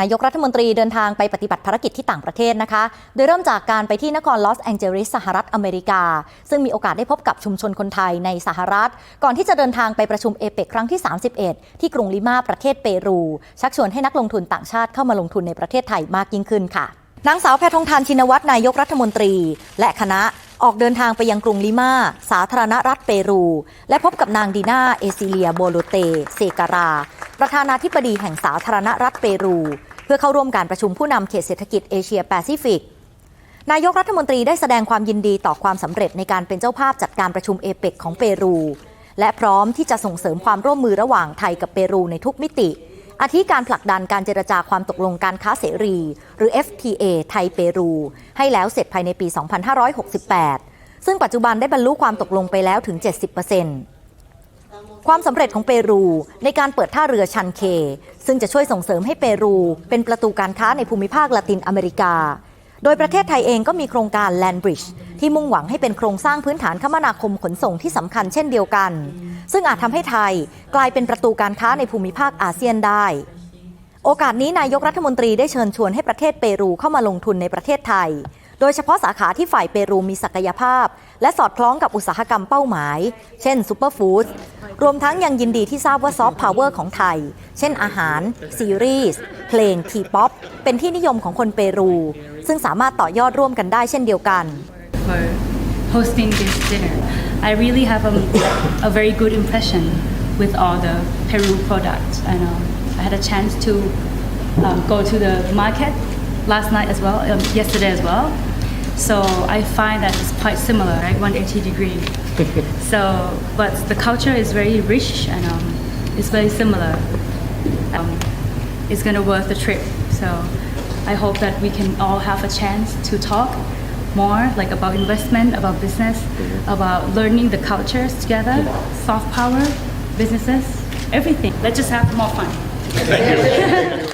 นายกรัฐมนตรีเดินทางไปปฏิบัติภารกิจที่ต่างประเทศนะคะ โดยเริ่มจากการไปที่นครลอสแองเจลิสสหรัฐอเมริกา ซึ่งมีโอกาสได้พบกับชุมชนคนไทยในสหรัฐ ก่อนที่จะเดินทางไปประชุมเอเปกครั้งที่ 31 ที่กรุงลิมาประเทศเปรู ชักชวนให้นักลงทุนต่างชาติเข้ามาลงทุนในประเทศไทยมากยิ่งขึ้นค่ะนางสาวแพทองทานชินวัตรนายกรัฐมนตรี และคณะออกเดินทางไปยังกรุงลิมา สาธารณรัฐเปรู และพบกับนางดีนาเอซิเลียโบโลเต เซการา ประธานาธิบดีแห่งสาธารณรัฐเปรู เพื่อเข้าร่วมการประชุมผู้นำเขตเศรษฐกิจเอเชียแปซิฟิก นายกรัฐมนตรีได้แสดงความยินดีต่อความสำเร็จในการเป็นเจ้าภาพจัดการประชุมเอเปกของเปรู และพร้อมที่จะส่งเสริมความร่วมมือระหว่างไทยกับเปรูในทุกมิติ อาทิการผลักดันการเจรจาความตกลงการค้าเสรี หรือ FTA ไทยเปรู ให้แล้วเสร็จภายในปี 2568 ซึ่งปัจจุบันได้บรรลุความตกลงไปแล้วถึง 70% ความสำเร็จของเปรูในการเปิดท่าเรือชันเค ซึ่งจะช่วยส่งเสริมให้เปรู เป็นประตูการค้าในภูมิภาคละตินอเมริกา โดยประเทศไทยเองก็มีโครงการ Land Bridge ที่มุ่งหวังให้เป็นโครงสร้างพื้นฐานคมนาคมขนส่งที่สำคัญเช่นเดียวกัน ซึ่งอาจทำให้ไทยกลายเป็นประตูการค้าในภูมิภาคอาเซียนได้ โอกาสนี้นายกรัฐมนตรีได้เชิญชวนให้ประเทศเปรูเข้ามาลงทุนในประเทศไทย โดยเฉพาะสาขาที่ฝ่ายเปรูมีศักยภาพ และสอดคล้องกับอุตสาหกรรมเป้าหมาย เช่นซูเปอร์ฟู้ดรวมทั้งยังยินดีที่ทราบว่าซอฟต์พาวเวอร์ของไทย เช่นอาหาร ซีรีส์ เพลงทีป๊อปเป็นที่นิยมของคนเปรู ซึ่งสามารถต่อยอดร่วมกันได้เช่นเดียวกัน for hosting this dinner. I really have a, a very good impression with all the Peru products. And um, I had a chance to um, go to the market last night as well, um, yesterday as well. So I find that it's quite similar, right? 180 degree. so, but the culture is very rich and um, it's very similar. Um, it's gonna worth the trip. So I hope that we can all have a chance to talk more like about investment, about business, about learning the cultures together, soft power, businesses, everything. Let's just have more fun.